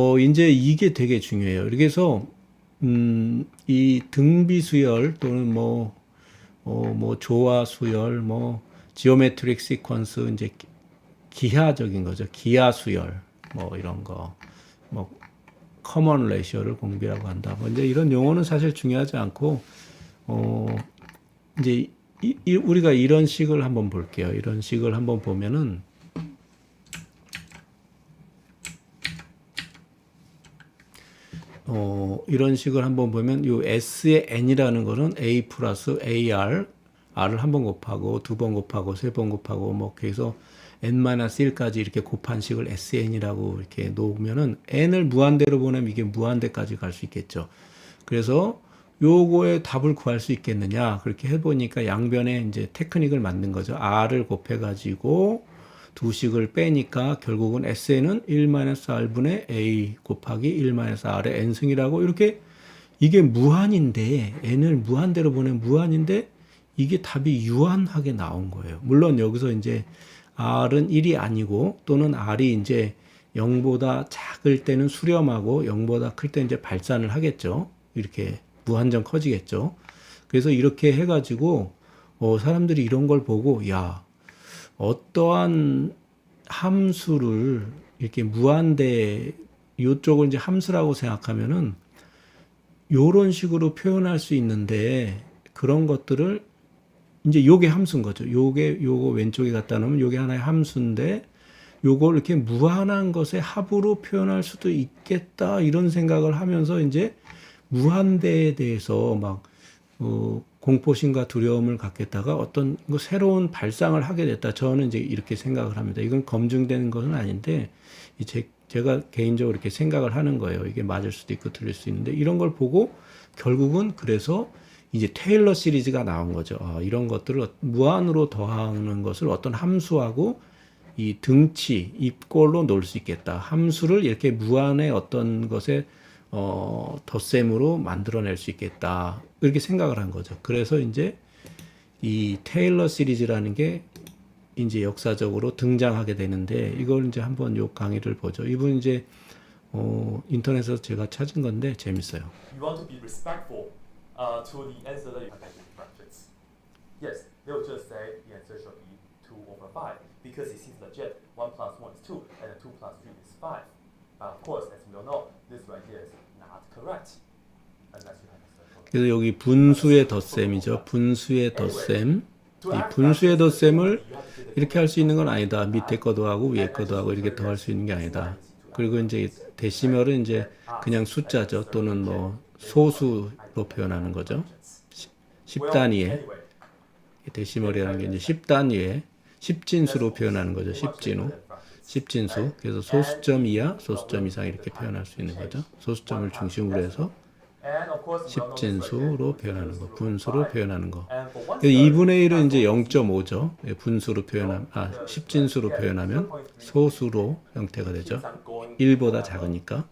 어, 이제 이게 되게 중요해요. 그래서 음, 이 등비 수열 또는 뭐, 어, 뭐 조화 수열, 뭐 지오메트릭 시퀀스 이제 기- 기하적인 거죠. 기하 수열 뭐 이런 거, 뭐 커먼 레이셔를 공비라고 한다. 뭐 이제 이런 용어는 사실 중요하지 않고 어 이제 이, 이- 우리가 이런 식을 한번 볼게요. 이런 식을 한번 보면은 어, 이런 식을 한번 보면 요 S의 N이라는 거는 A 플러스 AR, R을 한 번 곱하고 두 번 곱하고 세 번 곱하고 뭐 그래서 N-1까지 이렇게 곱한 식을 SN이라고 이렇게 놓으면은 N을 무한대로 보내면 이게 무한대까지 갈 수 있겠죠. 그래서 요거의 답을 구할 수 있겠느냐 그렇게 해보니까 양변에 이제 테크닉을 만든 거죠. R을 곱해가지고 두 식을 빼니까 결국은 SN은 1-R분의 A 곱하기 1-R의 N승이라고 이렇게 이게 무한인데 N을 무한대로 보내면 무한인데 이게 답이 유한하게 나온 거예요. 물론 여기서 이제 R은 1이 아니고 또는 R이 이제 0보다 작을 때는 수렴하고 0보다 클 때 이제 발산을 하겠죠. 이렇게 무한정 커지겠죠. 그래서 이렇게 해가지고 어, 사람들이 이런 걸 보고 야 어떠한 함수를 이렇게 무한대 요쪽을 이제 함수라고 생각하면은 요런 식으로 표현할 수 있는데 그런 것들을 이제 요게 함수인 거죠. 요게 요거 왼쪽에 갖다 놓으면 요게 하나의 함수인데 요걸 이렇게 무한한 것의 합으로 표현할 수도 있겠다 이런 생각을 하면서 이제 무한대에 대해서 막 어, 공포심과 두려움을 갖겠다가 어떤 뭐 새로운 발상을 하게 됐다. 저는 이제 이렇게 생각을 합니다. 이건 검증되는 것은 아닌데 이 제, 제가 개인적으로 이렇게 생각을 하는 거예요. 이게 맞을 수도 있고 틀릴 수 있는데 이런 걸 보고 결국은 그래서 이제 테일러 시리즈가 나온 거죠. 아, 이런 것들을 무한으로 더하는 것을 어떤 함수하고 이 등치, 입꼴로 놓을 수 있겠다. 함수를 이렇게 무한의 어떤 것에 어, 덧셈으로 만들어낼 수 있겠다. 이렇게 생각을 한 거죠. 그래서 이제 이 테일러 시리즈라는 게 이제 역사적으로 등장하게 되는데 이걸 이제 한번 요 강의를 보죠. 이분 이제 어, 인터넷에서 제가 찾은 건데 재밌어요. you want to be respectful uh, to the answer that you have in brackets. Yes, they will just say the answer should be 2 over 5 because it seems legit. 1 plus 1 is 2 and 2 plus 3 is 5. But of course, as we all know, 그래서 여기 분수의 덧셈이죠. 분수의 덧셈. 이 분수의 덧셈을 이렇게 할 수 있는 건 아니다. 밑에 거도 하고 위에 거도 하고 이렇게 더 할 수 있는 게 아니다. 그리고 이제 데시멀은 이제 그냥 숫자죠. 또는 뭐 소수로 표현하는 거죠. 10 단위에 Anyway, 데시멀이라는 게 이제 10 단위에 10진수로 표현하는 거죠. 10진우. 10진수. 그래서 소수점 이하, 소수점 이상 이렇게 표현할 수 있는 거죠. 소수점을 중심으로 해서. 10진수로 표현하는 거, 분수로 표현하는 거. And for one 그래서 third, 2분의 1은 이제 0.5죠. 예, 분수로 표현하면, 아, 10진수로 표현하면 소수로 형태가 되죠. 1보다 작으니까.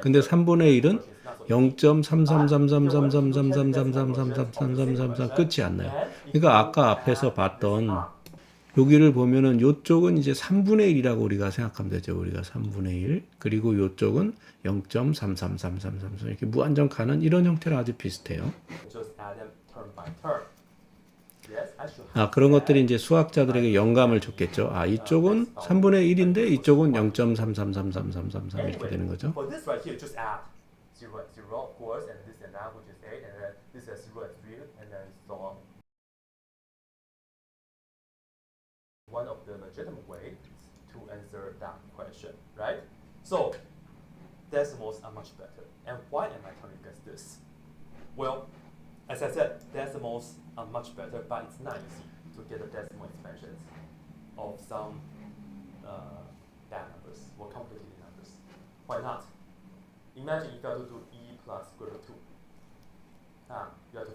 근데 3분의 1은 is not so 0.33333333333333 끝이 안 나요. 그러니까 아까 앞에서 봤던 여기를 보면은 요쪽은 이제 3분의 1이라고 우리가 생각하면 되죠. 우리가 3분의 1. 그리고 요쪽은 0.333333 이렇게 무한정 가는 이런 형태랑 아주 비슷해요. 아, 그런 것들이 이제 수학자들에게 영감을 줬겠죠. 아, 이쪽은 3분의 1인데 이쪽은 0.333333 이렇게 되는 거죠. One of the legitimate ways to answer that question, right? So decimals are much better. And why am I telling you guys this? Well, as I said, decimals are much better, but it's easy to get the decimal expansions of some uh, bad numbers or complicated numbers. Why not? Imagine you got to do e plus square root 2. Ah, you have to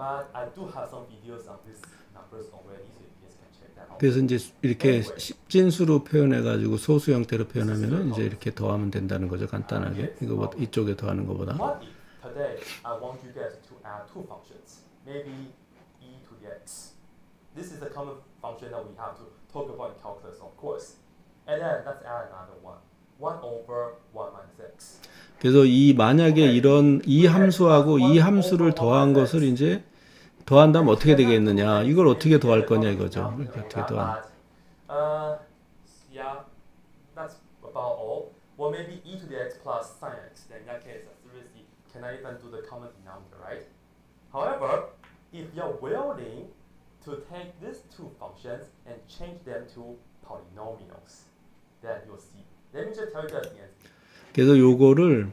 But I do have some videos on these numbers already, so you guys can check that out. 그래서 이제 이렇게 십진수로 표현해 가지고 소수 형태로 표현하면은 이제 이렇게 더하면 된다는 거죠. 간단하게. 이거 뭐 이쪽에 더하는 것보다. What if today I want you guys to add two functions, maybe e to the x This is a common function that we have to talk about in calculus, of course. And then let's add another one. 1 over 1 minus x. 그래서 이 만약에 이런 이 함수하고 이 함수를 더한 것을 이제 더한다면 어떻게 되겠느냐? 이걸 어떻게 더할 거냐 이거죠. 어떻게 더한? Uh, that's. Well, maybe e to the x plus sine x. Then in that case, seriously, can I even do the common denominator, right? However, if you're willing to take these two functions and change them to polynomials, then you'll see. Let me just tell you the answer. 그래서 요거를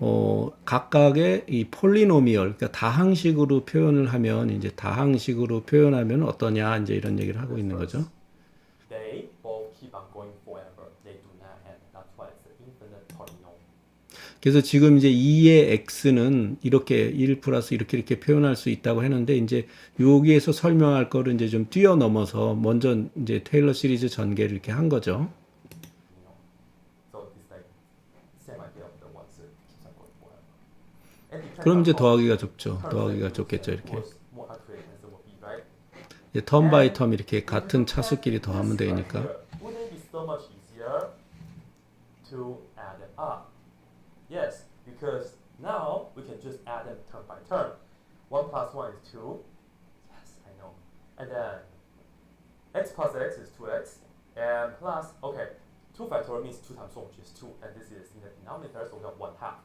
어, 각각의 이 폴리노미얼, 그러니까 다항식으로 표현을 하면 이제 다항식으로 표현하면 어떠냐 이제 이런 얘기를 하고 있는 거죠. 그래서 지금 이제 2의 x는 이렇게 1 플러스 이렇게 이렇게 표현할 수 있다고 했는데 이제 여기에서 설명할 거를 이제 좀 뛰어넘어서 먼저 이제 테일러 시리즈 전개를 이렇게 한 거죠. you know. So it's like same idea of the ones that keeps on going forever. And depends 그럼 이제 더하기가 좋죠. terms 더하기가 use, 이렇게. 이제 텀 바이 텀 이렇게 같은 차수끼리 더하면 되니까. Yes, because now we can just add them term by term. One plus one is two. Yes, I know. And then x plus x is two x, and plus okay, two factorial means two times one, which is two, and this is in the denominator, so we have one half.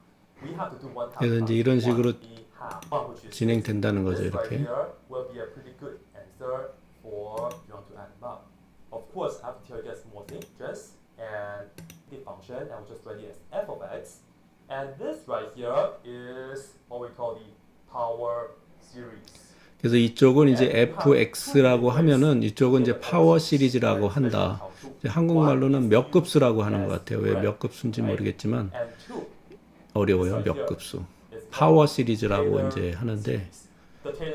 그래서 이제 plus 이런 식으로 e 진행된다는 거죠, 이렇게. here will be a pretty good answer for you want to add them up. Of course, I have to tell you guys more thing, just and the function, and we'll just write it as f of x. And this right here is what we call the power series. 그래서 이쪽은 이제 fx라고 하면은 이쪽은 이제 파워 시리즈라고 한다. 한국말로는 몇 급수라고 하는 것 같아요. 왜 몇 급수인지 모르겠지만 어려워요. 몇 급수. 파워 시리즈라고 이제 하는데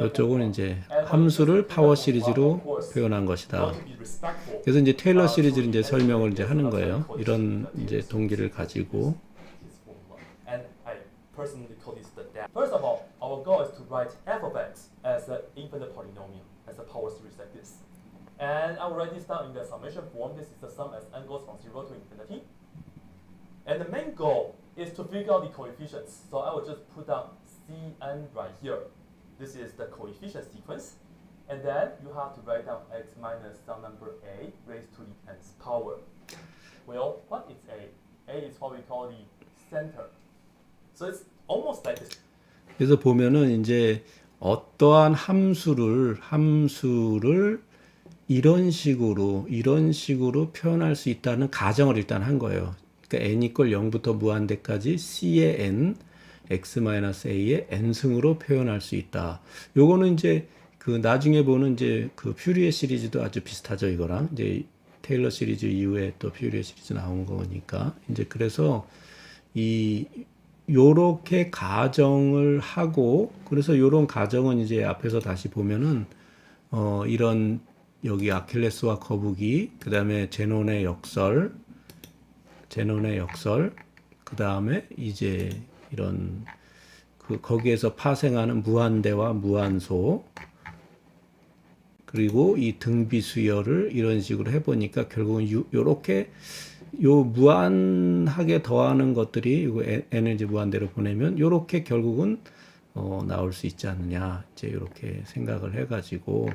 이쪽은 이제 함수를 파워 시리즈로 표현한 것이다. 그래서 이제 테일러 시리즈를 이제 설명을 이제 하는 거예요. 이런 이제 동기를 가지고 personally call this the depth. First of all, our goal is to write x as an infinite polynomial, as a power series like this. And I will write this down in the summation form. This is the sum as n goes from 0 to infinity. And the main goal is to figure out the coefficients. So I will just put down Cn right here. This is the coefficient sequence. And then you have to write down x minus some number a raised to the nth power. Well, what is a? A is what we call the center. So it's almost like this. 그래서 보면은 이제 어떠한 함수를 함수를 이런 식으로 이런 식으로 표현할 수 있다는 가정을 일단 한 거예요. 그러니까 n 이퀄 0부터 무한대까지 c의 n x-a의 n승으로 표현할 수 있다. 요거는 이제 그 나중에 보는 이제 그 퓨리에 시리즈도 아주 비슷하죠, 이거랑. 이제 테일러 시리즈 이후에 또 퓨리에 시리즈 나온 거니까. 이제 그래서 이 요렇게 가정을 하고 그래서 요런 가정은 이제 앞에서 다시 보면은 어 이런 여기 아킬레스와 거북이 그다음에 제논의 역설 제논의 역설 그 다음에 이제 이런 그 거기에서 파생하는 무한대와 무한소 그리고 이 등비 수열을 이런 식으로 해보니까 결국은 유, 요렇게 요 무한하게 더하는 것들이 이거 에- n을 이제 무한대로 보내면 요렇게 결국은 어, 나올 수 있지 않느냐 이제 이렇게 생각을 해가지고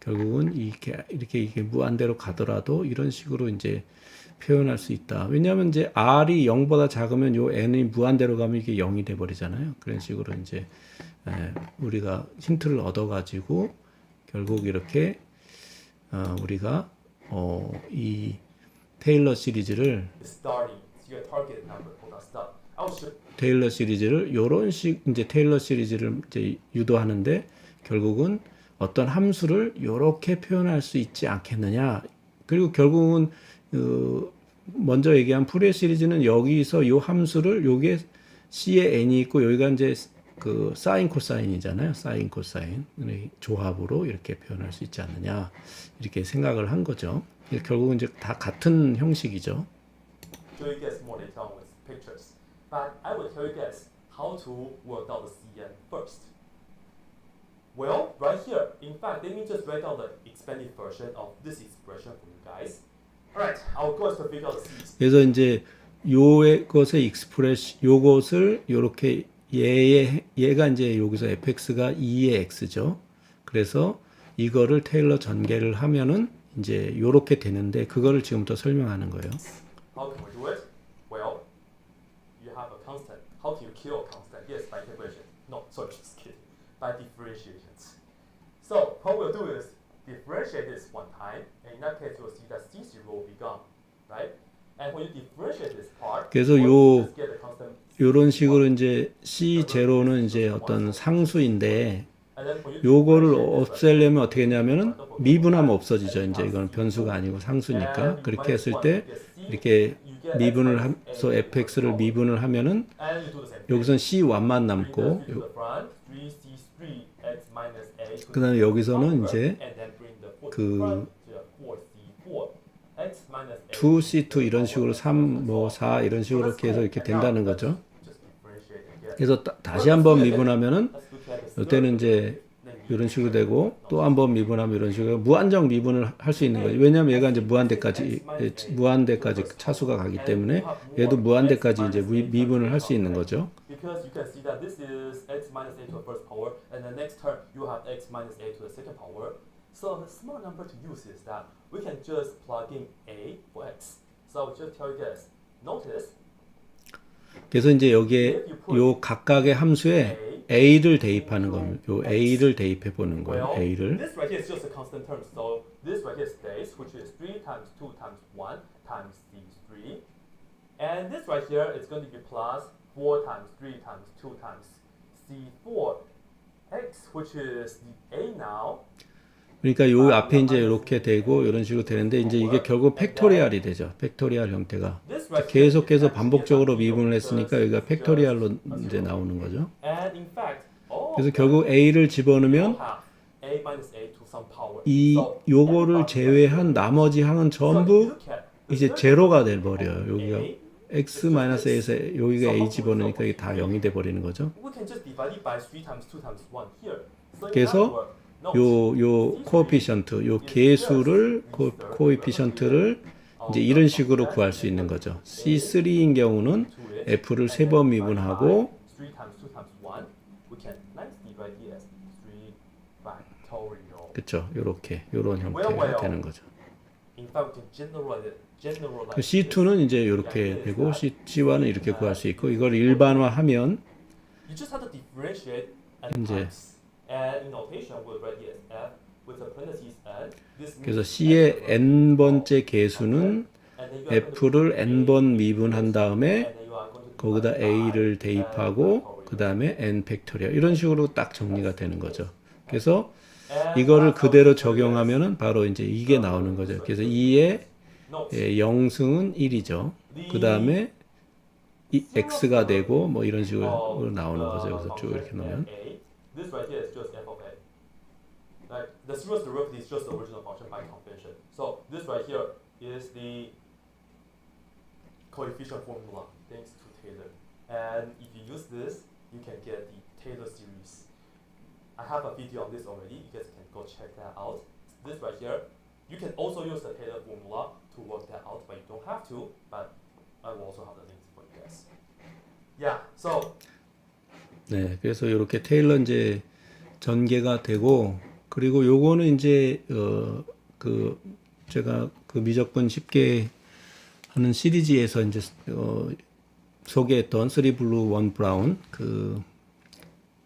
결국은 이렇게 이렇게 이게 무한대로 가더라도 이런 식으로 이제 표현할 수 있다. 왜냐하면 이제 r이 0보다 작으면 요 n이 무한대로 가면 이게 0이 돼 버리잖아요. 그런 식으로 이제 에, 우리가 힌트를 얻어 가지고 결국 이렇게 어, 우리가 어, 이 테일러 시리즈를 show 테일러 시리즈를 요런 식 이제 테일러 시리즈를 이제 유도하는데 결국은 어떤 함수를 요렇게 표현할 수 있지 않겠느냐. 그리고 결국은 어, 먼저 얘기한 푸레 시리즈는 여기서 요 함수를 요게 c에 n이 있고 여기가 이제 그 사인 코사인이잖아요. 사인 코사인 의 조합으로 이렇게 표현할 수 있지 않느냐. 이렇게 생각을 한 거죠. 결국은 이제 다 같은 형식이죠. But I will tell you guys how to work out the CN first. Well, right here, in fact, let me just write down the expanded version of this expression for you guys. 그래서 이제 요것의 익스프레시 요것을 요렇게 얘의 얘가 이제 여기서 fx가 2의 x죠. 그래서 이거를 테일러 전개를 하면은 이제 요렇게 되는데 그거를 지금부터 설명하는 거예요. How can we do it? Well, you have a constant. How can you kill a constant? Yes, by integration. No, sorry, just kidding. By differentiation. So, what we'll do is differentiate this one time, and in that case, you'll see that C0 will be gone, right? And when you differentiate this part, 그래서 요- you just get a constant. 요런 식으로 이제 C0는 이제 어떤 상수인데 요거를 없애려면 어떻게 했냐면은 미분하면 없어지죠. 이제 이거는 변수가 아니고 상수니까 그렇게 했을 때 이렇게 미분을 해서 fx를 미분을 하면은. 여기선 c1만 남고 Bring the 요- to the front, 3C3x minus A to 그다음에 the 여기서는 이제 그 the front, to the 4C4 x minus A 2c2 이런 식으로 3, 뭐 4 이런 식으로 이렇게 해서 이렇게 된다는 거죠. 그래서 따- 다시 한번 미분하면은 이때는 이제 이런 식으로 되고 또 한 번 미분하면 이런 식으로 무한정 미분을 할 수 있는 거죠. 왜냐하면 얘가 이제 무한대까지 예, 무한대까지 차수가 가기 때문에 얘도 무한대까지 이제 미- 미분을 할 수 있는 거죠. Because you can see that this is x minus a to the first power, and the next term you have x minus a to the second power. So the small number to use is that we can just plug in a for x. So I'll just tell you guys. Notice 그래서 이제 여기에 if you put 요 각각의 함수에 a, a를 대입하는 겁니다. 요 a를 대입해 보는 거예요. well, a를 this right here is just a constant term. So this right here stays, which is 3 times 2 times 1 times c3. And this right here is going to be plus 4 times 3 times 2 times c4 x, which is the a now. 그러니까 요 앞에 이제 이렇게 되고 이런 식으로 되는데 이제 이게 결국 팩토리얼이 되죠. 팩토리얼 형태가 계속해서 반복적으로 미분을 했으니까 여기가 a 이제. 나오는 거죠. 그래서 결국 a를 집어넣으면. 이 요거를 제외한 나머지 항은 전부 이제 제로가 돼 버려요. 여기가 x-a에서 여기가 a 집어넣으니까 이게 다 0이 돼 버리는 거죠. we can just divide it by 3 times 2 times 1 here. So in 그래서 요 요 코에피션트 요 계수를 코, 코에피션트를 이제 이런 식으로 구할 수 있는 거죠. C3인 경우는 f를 세 번 미분하고 by 3 times 2 times 1, we can nicely write it as 3 factorial. 그렇죠. 요렇게 요런 형태가 되는 거죠. In fact, we can generalize it. Generalize 그 C2는 이제 요렇게 되고 C, C1은 이렇게 구할 수 있고 이걸 일반화하면 이제 그래서 C의 x n 번째 계수는 and then you are going to F를 put n 번 미분한 다음에 거기다 A를 대입하고 그 다음에 n 팩토리얼 이런 식으로 딱 정리가 되는 거죠. 그래서 이거를 그대로. 적용하면은 바로 이제 이게 나오는 거죠. 그래서 2의 Note, 예, 영승은 1이죠. 그 다음에 이 x가 되고 뭐 이런 식으로 나오는 거죠. 여기서 쭉 이렇게 a, This right here is just f of a. Right? The zeroth derivative is just the original function by convention. So this right here is the coefficient formula thanks to Taylor. And if you use this, you can get the Taylor series. I have a video on this already. You guys can go check that out. This right here, you can also use the Taylor formula to work that out, but you don't have to. But I will also have the links for you guys. Yeah. So 네, 그래서 이렇게 테일러 이제 전개가 되고 그리고 요거는 이제 어 그 제가 그 미적분 쉽게 하는 시리즈에서 이제 어 소개했던 쓰리 블루 원 브라운 그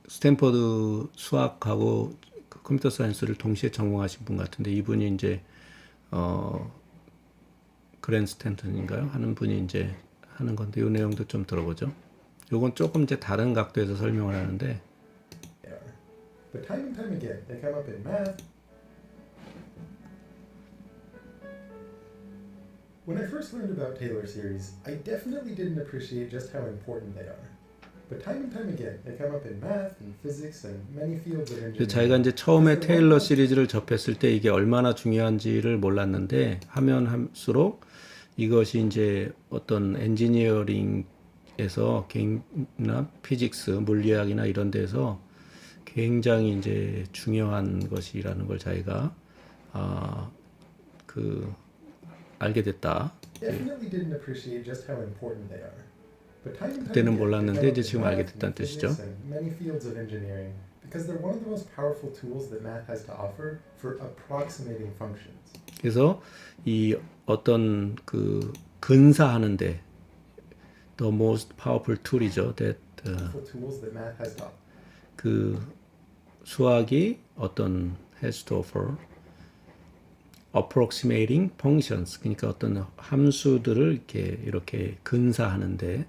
스탠퍼드 수학하고 그 컴퓨터 사이언스를 동시에 전공하신 분 같은데 이분이 이제 어 그랜 스탠턴인가요? 하는 분이 이제 하는 건데 요 내용도 좀 들어보죠. 요건 조금 이제 다른 각도에서 설명을 하는데. But time and time again, they come up in math. When I first learned about Taylor series, I definitely didn't appreciate just how important they are. But time and time again, they come up in math and physics and many fields of engineering. 자기가 이제 처음에 테일러 시리즈를 접했을 때 이게 얼마나 중요한지를 몰랐는데 하면 할수록 이것이 이제 어떤 엔지니어링 에서 개인이나 피직스, 물리학이나 이런 데서 굉장히 이제 중요한 것이라는 걸 자기가 아, 그 알게 됐다. 그때는 몰랐는데 이제 지금 알게 됐다는 뜻이죠. physics and many fields of engineering because they're one of the most powerful tools that math has to offer for approximating functions. 그래서 이 어떤 그 근사하는데 the most powerful tool이죠. that uh. 그 수학이 어떤 has to offer approximating functions 그러니까 어떤 함수들을 이렇게 이렇게 근사하는데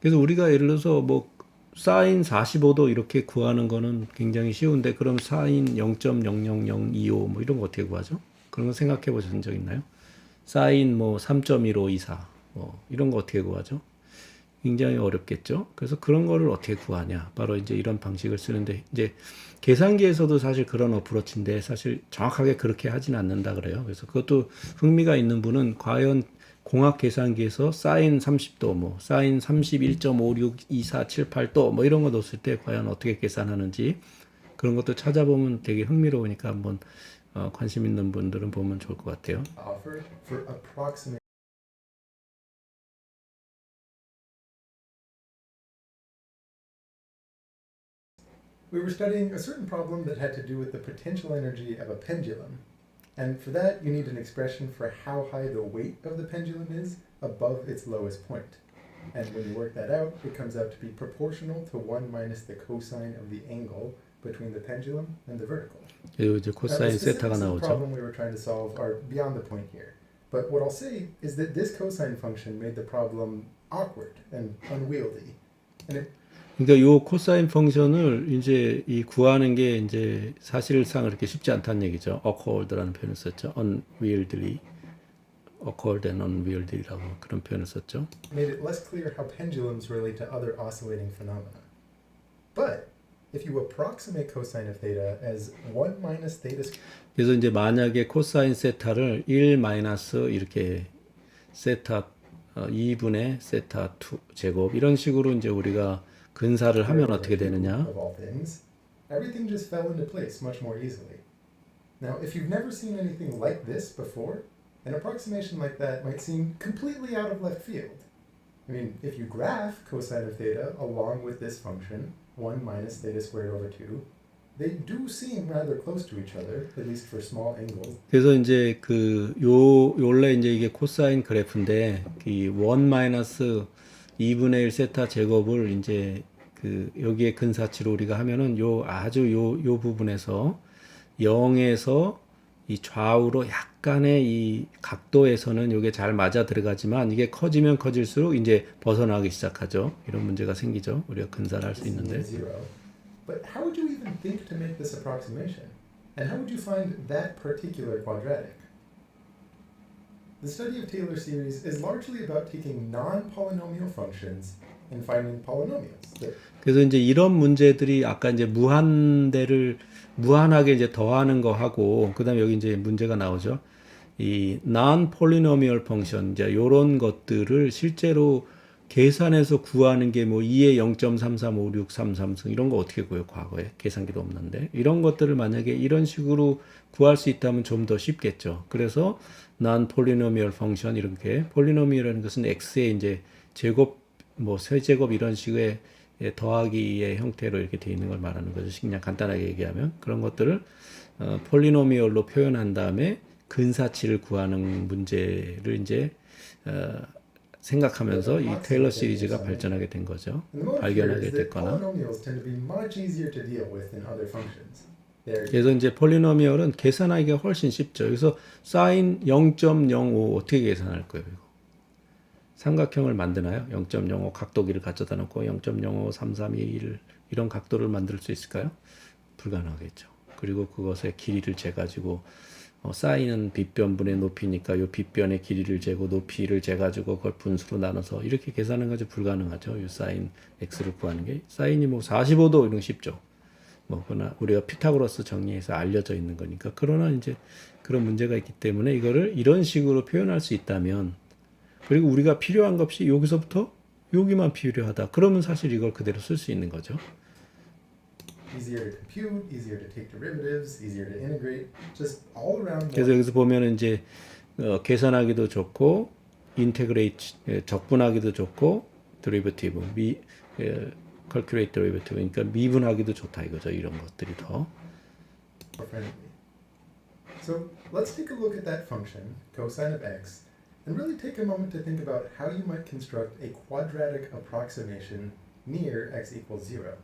그래서 우리가 예를 들어서 뭐 사인 45도 이렇게 구하는 거는 굉장히 쉬운데 그럼 사인 0.00025 뭐 이런 거 어떻게 구하죠? 그런 거 생각해 보신 적 있나요? 사인 뭐 3.1524 뭐 이런 거 어떻게 구하죠? 굉장히 어렵겠죠. 그래서 그런 거를 어떻게 구하냐. 바로 이제 이런 방식을 쓰는데 이제 계산기에서도 사실 그런 어프로치인데 사실 정확하게 그렇게 하진 않는다 그래요. 그래서 그것도 흥미가 있는 분은 과연 공학 계산기에서 사인 30도 뭐 사인 31.562478도 뭐 이런 거 넣었을 때 과연 어떻게 계산하는지 그런 것도 찾아보면 되게 흥미로우니까 한번 어, 관심 있는 분들은 보면 좋을 것 같아요. We were studying a certain problem that had to do with the potential energy of a pendulum. And for that, you need an expression for how high the weight of the pendulum is above its lowest point. And when you work that out, it comes out to be proportional to 1 minus the cosine of the angle between the pendulum and the vertical. 그리고 이제 Now, the 코사인 세타가 specifics of the 나오죠. problem we were trying to solve are beyond the point here. But what I'll say is that this cosine function made the problem awkward and unwieldy. And it 그러니까 요 코사인 펑션을 이제 이 구하는 게 이제 사실상 그렇게 쉽지 않다는 얘기죠. awkward라는 표현을 썼죠. unwieldly, awkward and unwieldly라고 그런 표현을 썼죠. made it less clear how pendulums relate to other oscillating phenomena. But if you approximate cosine of theta as 1 minus theta 그래서 이제 만약에 코사인 세타를 1 마이너스 이렇게 세타 어, 2분의 세타 2 제곱 이런 식으로 이제 우리가 근사를 하면 어떻게 되느냐? everything just fell into place much more easily. Now, if you've never seen anything like this before, an approximation like that might seem completely out of left field. I mean, if you graph cosine of theta along with this function, 1 minus theta squared over 2, they do seem rather close to each other, at least for small angles. 그래서 이제 그 요 원래 이제 이게 코사인 그래프인데 이1 마이너스 2분의 1 세타 제곱을 이제 그 여기에 근사치로 우리가 하면은 요 아주 요 요 부분에서 0에서 이 좌우로 약간의 이 각도에서는 이게 잘 맞아 들어가지만 이게 커지면 커질수록 이제 벗어나기 시작하죠. 이런 문제가 생기죠. 우리가 근사를 할 수 있는데. But how would you even think to make this approximation? And how would you find that particular quadratic? The study of Taylor series is largely about taking non-polynomial functions and finding polynomials. 그래서 이제 이런 문제들이 아까 이제 무한대를 무한하게 이제 더하는 거 하고 그다음에 여기 이제 문제가 나오죠. 이 non polynomial function 이제 요런 것들을 실제로 계산해서 구하는 게 뭐 2의 0.335633승 이런 거 어떻게 구해요? 과거에 계산기도 없는데 이런 것들을 만약에 이런 식으로 구할 수 있다면 좀 더 쉽겠죠. 그래서 non polynomial function 이렇게 polynomial이라는 것은 x의 이제 제곱 뭐 세제곱 이런 식의 예, 더하기의 형태로 이렇게 되어 있는 걸 말하는 거죠. 그냥 간단하게 얘기하면 그런 것들을 어, 폴리노미얼로 표현한 다음에 근사치를 구하는 문제를 이제 어, 생각하면서 이 테일러 시리즈가 발전하게 된 거죠. 발견하게 됐거나. 그래서 이제 폴리노미얼은 계산하기가 훨씬 쉽죠. 그래서 사인 0.05 어떻게 계산할 거예요? 이거? 삼각형을 만드나요? 0.05 각도기를 갖다 놓고 0.05, 3, 3, 2, 1 이런 각도를 만들 수 있을까요? 불가능하겠죠. 그리고 그것의 길이를 재가지고 어, 사인은 빗변분의 높이니까 요 빗변의 길이를 재고 높이를 재가지고 그걸 분수로 나눠서 이렇게 계산하는 것이 불가능하죠. 요 사인 x를 구하는 게 사인이 뭐 45도 이런 거 쉽죠. 뭐 그러나 우리가 피타고라스 정리해서 알려져 있는 거니까 그러나 이제 그런 문제가 있기 때문에 이거를 이런 식으로 표현할 수 있다면 그리고 우리가 필요한 것이 여기서부터 여기만 필요하다 그러면 사실 이걸 그대로 쓸 수 있는 거죠 Easier to compute, easier to take derivatives, easier to integrate, just all around 그래서 여기서 보면은 이제 어, 계산하기도 좋고 인테그레이트 예, 적분하기도 좋고 드리버티브 미 예, calculate derivative 그러니까 미분하기도 좋다 이거죠 이런 것들이 더. So let's take a look at that function, cosine of x, and really take a moment to think about how you might construct a quadratic approximation near x equals zero.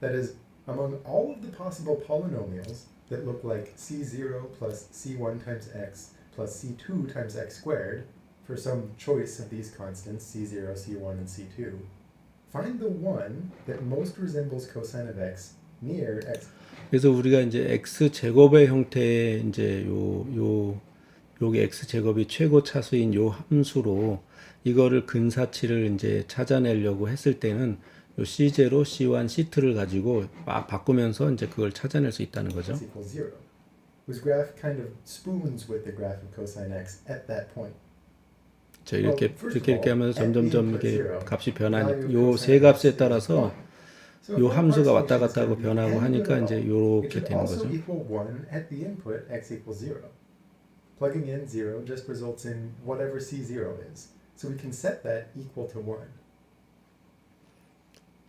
That is, among all of the possible polynomials that look like c0 plus c1 times x plus c2 times x squared, for some choice of these constants, c0, c1, and c2, find the one that most resembles cosine of x near x 그래서 우리가 이제 x 제곱의 형태의 이제 요 요 요게 x 제곱이 최고 차수인 요 함수로 이거를 근사치를 이제 찾아내려고 했을 때는 요 c0, c1, c2를 가지고 막 바꾸면서 이제 그걸 찾아낼 수 있다는 거죠. x equals zero, whose graph kind of spoons with the graph of cosine x at that point. 자 이렇게 Well, 이렇게 이렇게 all, 하면서 점점점 이게 값이 변하니 of 요 cosine 세 x 값에 따라서. So 요 함수가 왔다 갔다 하고 변하고 하니까 이제 요렇게 되는 거죠. Plugging in zero just results in whatever c0 is. So we can set that equal to one.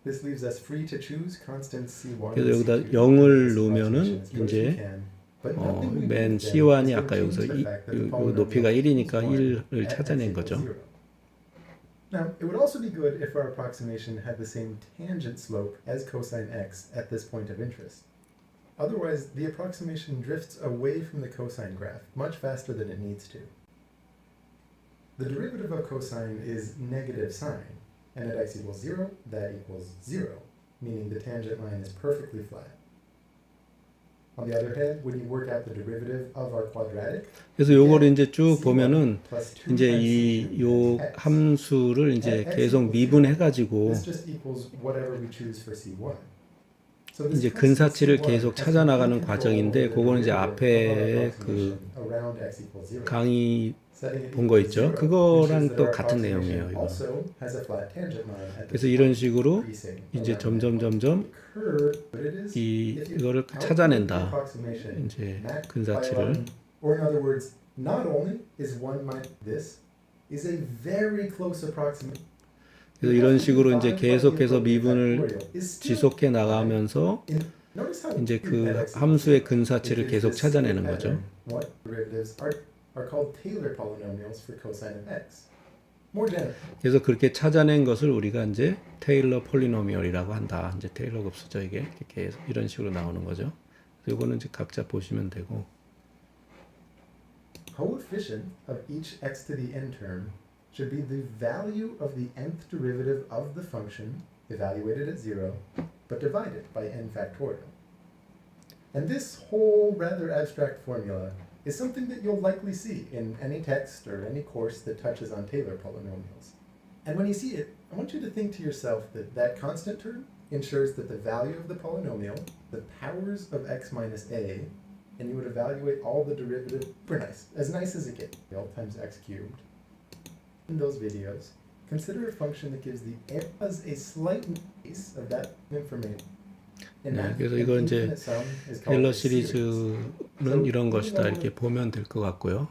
This leaves us free to choose constant c1. 그래서 and 여기다 c2 to 영을 make this 놓으면은 approximation as good as we 이제 can. But 어, nothing we do 맨 with them C1이 is 아까 gonna 여기서 change the 이, fact that 요, the 요 polynomial 높이가 is 1이니까 one 1을 at x 찾아낸 equals 거죠. zero. Now, it would also be good if our approximation had the same tangent slope as cosine x at this point of interest. Otherwise, the approximation drifts away from the cosine graph much faster than it needs to. The derivative of cosine is negative sine, and at x equals 0, that equals 0, meaning the tangent line is perfectly flat. On the other hand, when you work out the derivative of our quadratic, 그래서 요거를 이제 쭉 C1 보면은 plus 2 이제 이 C2 요. 함수를 이제 계속 미분해. 가지고 This just equals whatever we choose for C1. So this 이제 근사치를 C1 계속 찾아 나가는 과정인데 그거는 이제 앞에 그. 강의 본 거 있죠? 그거랑 또 같은 내용이에요, 이거. 그래서 이런 식으로 이제 점점. 점점 이 이거를 찾아낸다. 이제 근사치를 11, or in other words, not only is one minus this is a very close approximation. 그래서 이런 식으로 이제 계속해서 미분을 지속해 나가면서 이제 그 함수의. 근사치를 계속 찾아내는 거죠. pattern. What derivatives are, are called Taylor polynomials for cosine of x. More generally, 그래서 그렇게 찾아낸 것을 우리가 이제 테일러 폴리노미얼이라고 한다. 이제 테일러 급수죠 이게 이렇게 이런 식으로 나오는 거죠. 그래서 이거는 이제 각자 보시면 되고 coefficient of each x to the n term should be the value of the nth derivative of the function evaluated at zero, but divided by n factorial. And this whole rather abstract formula is something that you'll likely see in any text or any course that touches on Taylor polynomials. And when you see it, I want you to think to yourself that that constant term ensures that the value of the polynomial, the powers of x minus a, and you would evaluate all the derivative, super nice, as nice as it gets, L times x cubed. In those videos, consider a function that gives the as a slight increase of that information. 네, 그래서 이거 이제 series. 시리즈는 이런 것이다 이렇게 보면 될 것 같고요.